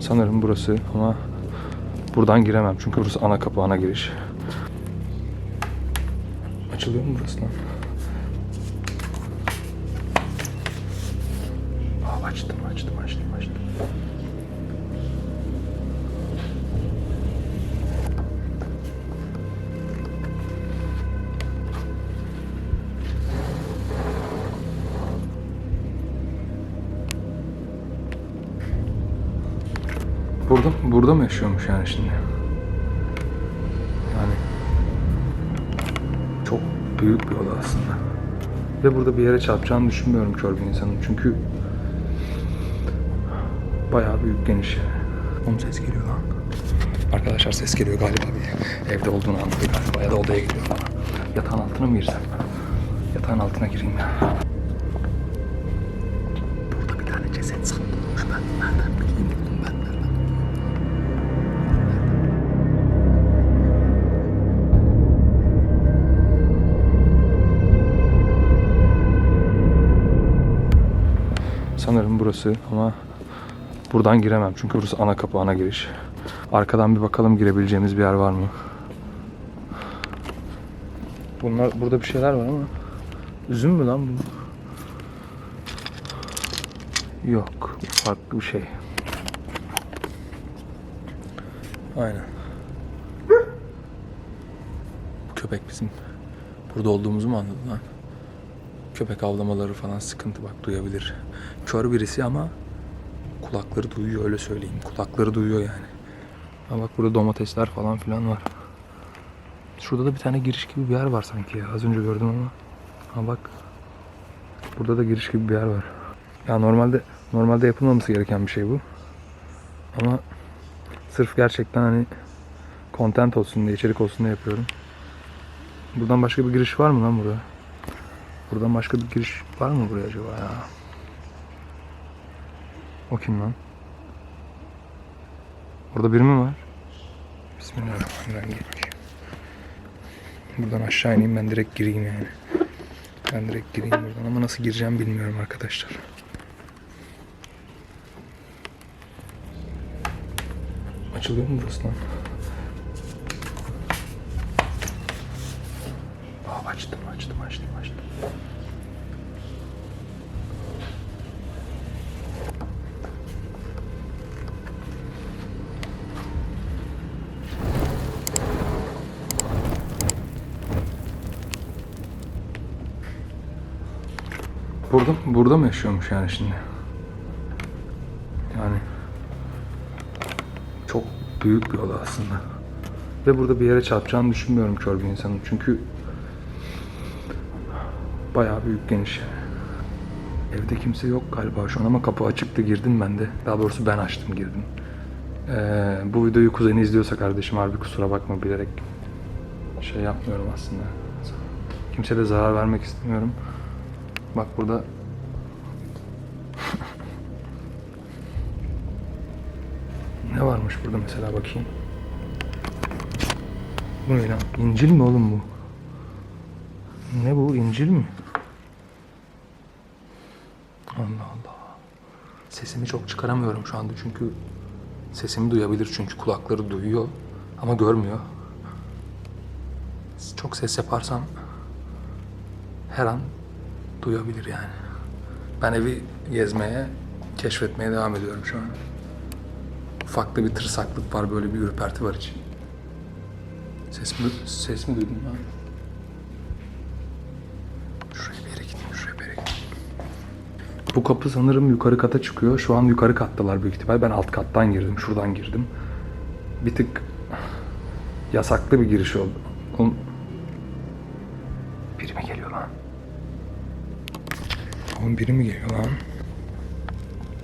Sanırım burası ama buradan giremem çünkü burası ana kapı, ana giriş. Açılıyor mu burası lan? Burada, burada mı yaşıyormuş yani şimdi? Yani çok büyük bir oda aslında. Ve burada bir yere çarpacağını düşünmüyorum kör bir insanın. Çünkü bayağı büyük geniş yani. Oğlum ses geliyor lan. Arkadaşlar ses geliyor galiba bir evde olduğunu anladı galiba ya da odaya gidiyor falan. Yatağın altına mı girsem? Yatağın altına gireyim ya. Burada bir tane ceset saklanmış ben. Nereden bileyim Sanırım burası ama buradan giremem çünkü burası ana kapı, ana giriş. Arkadan bir bakalım girebileceğimiz bir yer var mı? Bunlar burada bir şeyler var ama üzüm mü lan bu? Yok, farklı bir şey. Aynen. Bu köpek bizim burada olduğumuzu mu anladı lan? Köpek avlamaları falan sıkıntı bak duyabilir. Kör birisi ama kulakları duyuyor öyle söyleyeyim. Kulakları duyuyor yani. Ha bak burada domatesler falan filan var. Şurada da bir tane giriş gibi bir yer var sanki ya. Az önce gördüm ama. Ha bak. Burada da giriş gibi bir yer var. Ya normalde normalde yapılmaması gereken bir şey bu. Ama sırf gerçekten hani content olsun diye, içerik olsun diye yapıyorum. Buradan başka bir giriş var mı lan buraya? Buradan başka bir giriş var mı buraya acaba ya? O kim lan? Orada biri mi var? Bismillahirrahmanirrahim. Buradan aşağı ineyim ben direkt gireyim yani. Ben direkt gireyim buradan ama nasıl gireceğim bilmiyorum arkadaşlar. Açılıyor mu burası lan? Açtım, açtım, açtım, açtım. Burada, burada mı yaşıyormuş yani şimdi? Yani çok büyük bir oda aslında. Ve burada bir yere çarpacağını düşünmüyorum kör bir insanın. Çünkü bayağı büyük geniş. Evde kimse yok galiba şu an ama kapı açıktı girdim ben de. Daha doğrusu ben açtım girdim. Ee, bu videoyu kuzeni izliyorsa kardeşim harbi kusura bakma bilerek şey yapmıyorum aslında. Kimseye de zarar vermek istemiyorum. Bak burada ne varmış burada mesela bakayım. Bu ne lan? İncil mi oğlum bu? Ne bu? İncil mi? Allah Allah. Sesimi çok çıkaramıyorum şu anda çünkü sesimi duyabilir çünkü kulakları duyuyor ama görmüyor. Çok ses yaparsam her an duyabilir yani. Ben evi gezmeye, keşfetmeye devam ediyorum şu an. Ufakta bir tırsaklık var, böyle bir ürperti var için. Ses mi, ses mi duydun lan? Bu kapı sanırım yukarı kata çıkıyor. Şu an yukarı kattalar büyük ihtimal. Ben alt kattan girdim, şuradan girdim. Bir tık yasaklı bir giriş oldu. Oğlum, biri mi geliyor lan? Oğlum biri mi geliyor lan?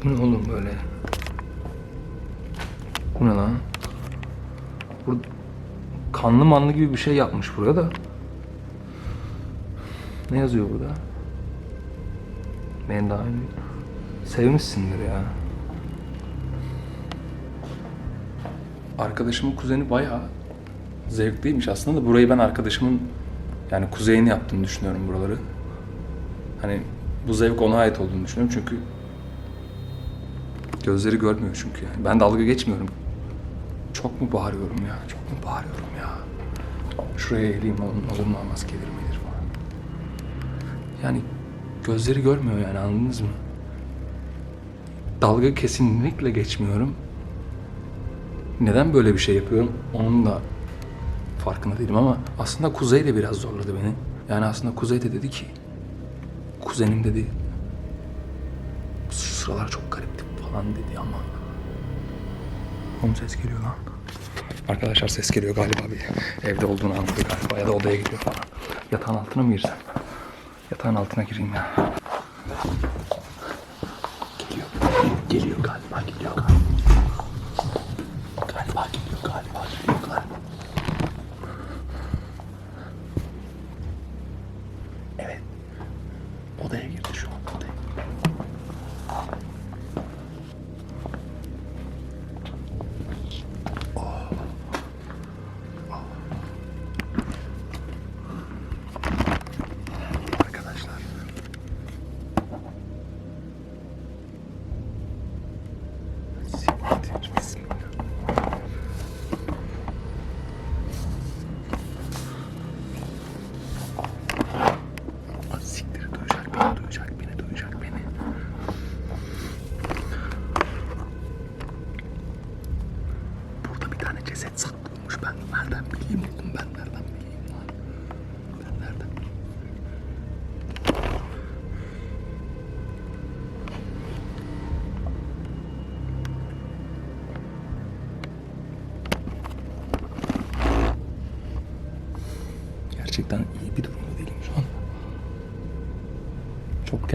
Bu ne oğlum böyle? Bu ne lan? Burada kanlı manlı gibi bir şey yapmış buraya da. Ne yazıyor burada? Ben daha önce sevmişsindir ya. Arkadaşımın kuzeni bayağı zevkliymiş aslında da burayı ben arkadaşımın yani kuzeyini yaptığını düşünüyorum buraları. Hani bu zevk ona ait olduğunu düşünüyorum çünkü Gözleri görmüyor çünkü yani. Ben dalga geçmiyorum. Çok mu bağırıyorum ya? Çok mu bağırıyorum ya? Şuraya eğileyim olur, mu olmaz gelir gelir falan. Yani gözleri görmüyor yani anladınız mı? Dalga kesinlikle geçmiyorum. Neden böyle bir şey yapıyorum? Onun da farkında değilim ama aslında Kuzey de biraz zorladı beni. Yani aslında Kuzey de dedi ki kuzenim dedi sıralar çok garipti falan dedi ama Oğlum ses geliyor lan. Arkadaşlar ses geliyor galiba bir evde olduğunu anladı galiba ya da odaya gidiyor falan. Yatağın altına mı girsem? Yatağın altına gireyim ya. Geliyor. Geliyor galiba geliyor galiba.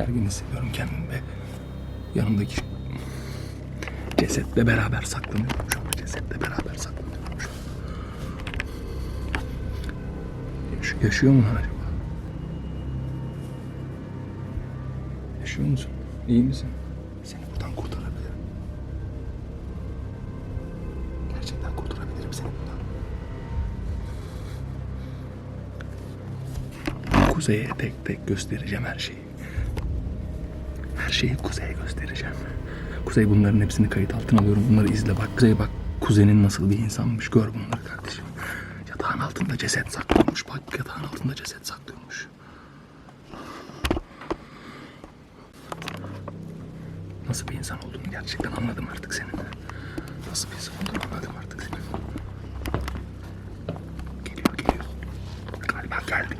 Gergin hissediyorum kendimi ve yanımdaki cesetle beraber saklanıyorum şu an. Cesetle beraber saklanıyorum şu an. Yaş- yaşıyor mu acaba? Yaşıyor musun? İyi misin? Seni buradan kurtarabilirim. Gerçekten kurtarabilirim seni buradan. Kuzey'e tek tek göstereceğim her şeyi. Her şeyi Kuzey'e göstereceğim. Kuzey bunların hepsini kayıt altına alıyorum. Bunları izle bak. Kuzey bak kuzenin nasıl bir insanmış. Gör bunları kardeşim. Yatağın altında ceset saklıyormuş. Bak yatağın altında ceset saklıyormuş. Nasıl bir insan olduğunu gerçekten anladım artık senin. Nasıl bir insan olduğunu anladım artık senin. Geliyor geliyor. Galiba geldi.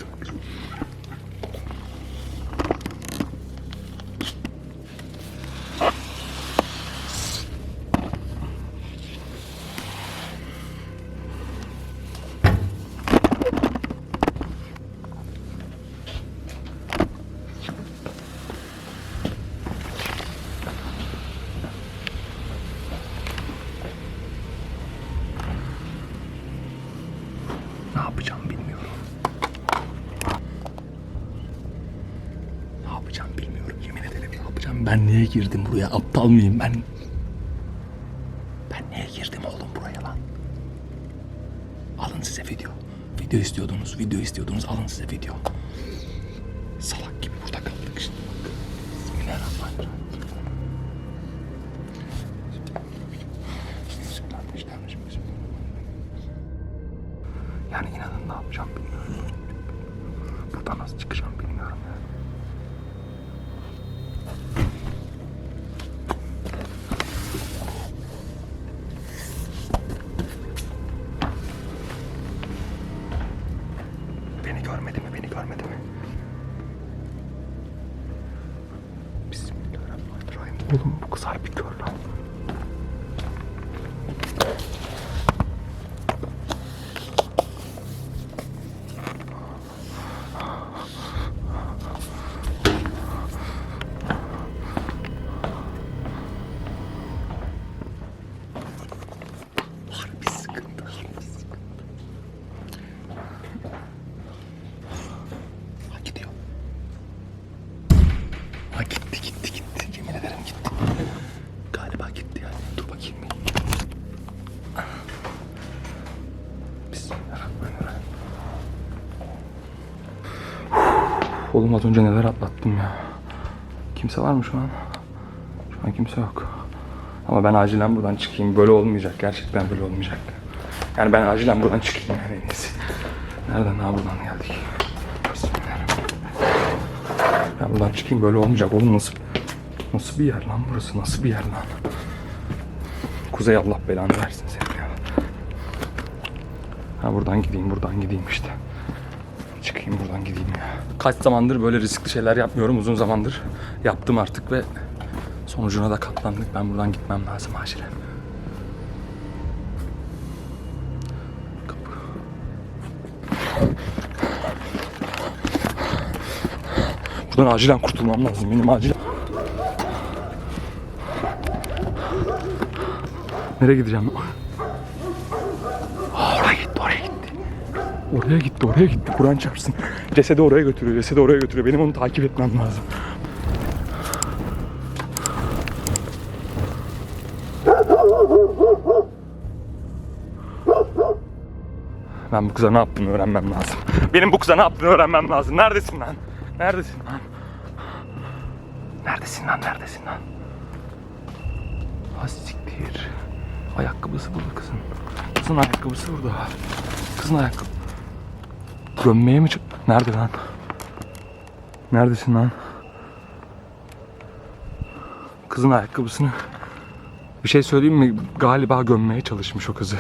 Ne yapacağım bilmiyorum. Ne yapacağım bilmiyorum. Yemin ederim ne yapacağım. Ben niye girdim buraya? Aptal mıyım ben? Ben niye girdim oğlum buraya lan? Alın size video. Video istiyordunuz, video istiyordunuz. Alın size video. Salak Oğlum az önce neler atlattım ya. Kimse var mı şu an? Şu an kimse yok. Ama ben acilen buradan çıkayım. Böyle olmayacak. Gerçekten böyle olmayacak. Yani ben acilen buradan çıkayım yani en iyisi. Nereden? Ha buradan geldik. Bismillahirrahmanirrahim. Ben buradan çıkayım böyle olmayacak. Oğlum nasıl nasıl bir yer lan burası? Nasıl bir yer lan? Kuzey Allah belanı versin seni ya. Ha buradan gideyim, buradan gideyim işte. Çıkayım buradan gideyim ya. Kaç zamandır böyle riskli şeyler yapmıyorum. Uzun zamandır yaptım artık ve sonucuna da katlandık. Ben buradan gitmem lazım acilen. Buradan acilen kurtulmam lazım. Benim acilen. Nereye gideceğim? Aa, oraya gitti, oraya gitti. Oraya gitti, oraya gitti. Kur'an çarpsın. Cesedi oraya götürüyor, cesedi oraya götürüyor. Benim onu takip etmem lazım. Ben bu kıza ne yaptığını öğrenmem lazım. Benim bu kıza ne yaptığını öğrenmem lazım. Neredesin lan? Neredesin lan? Neredesin lan? Neredesin lan? Ha siktir. Ayakkabısı burada kızın. Kızın ayakkabısı burada. Kızın ayakkabı. Gömmeye mi çık? Nerede lan? Neredesin lan? Kızın ayakkabısını bir şey söyleyeyim mi? Galiba gömmeye çalışmış o kızı.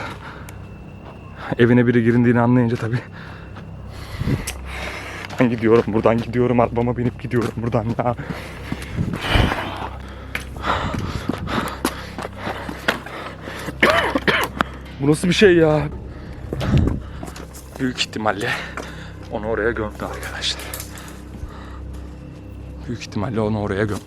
Evine biri girindiğini anlayınca tabii. Ben gidiyorum buradan gidiyorum arabama binip gidiyorum buradan ya. Bu nasıl bir şey ya? Büyük ihtimalle onu oraya gömdü arkadaşlar. Büyük ihtimalle onu oraya gömdü.